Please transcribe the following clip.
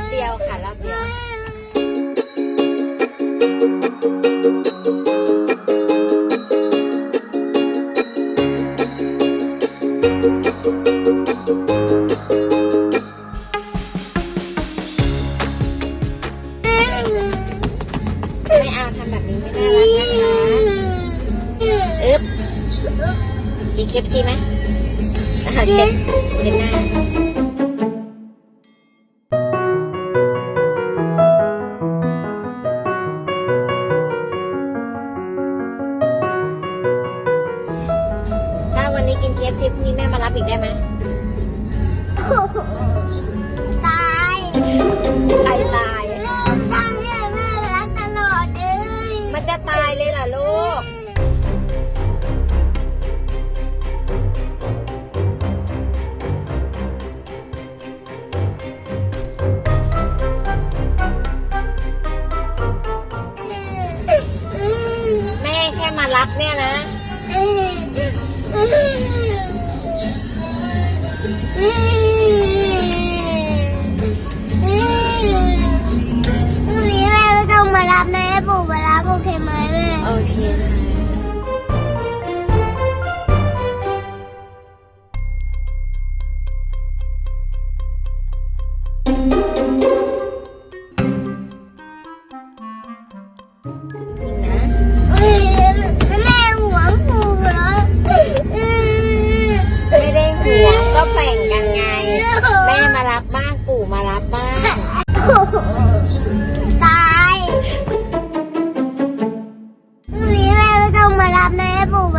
อบเดียวค่ะรอบเดียวไม่เอาทำแบบนี้ไม่น่ารักนะคะอึ๊บกินเคฟซีไหมอะเช็ดเช็ดหน้า วันนี้กินเคฟซีพรุ่งนี้แม่มารับอีกได้ไหมตายใครตายลูกทำเนี่ยแม่รักตลอดเลยมันจะตายเลยเหรอลูกแม่แค่มารับเนี่ยนะ รับนะให้ปู่มารับโอเคไหมแม่โอเคนี่นะแม่หวงปู่เหรอไม่ได้ห่วงก็แบ่งกันไงแม่มารับบ้างปู่มารับบ้าง พ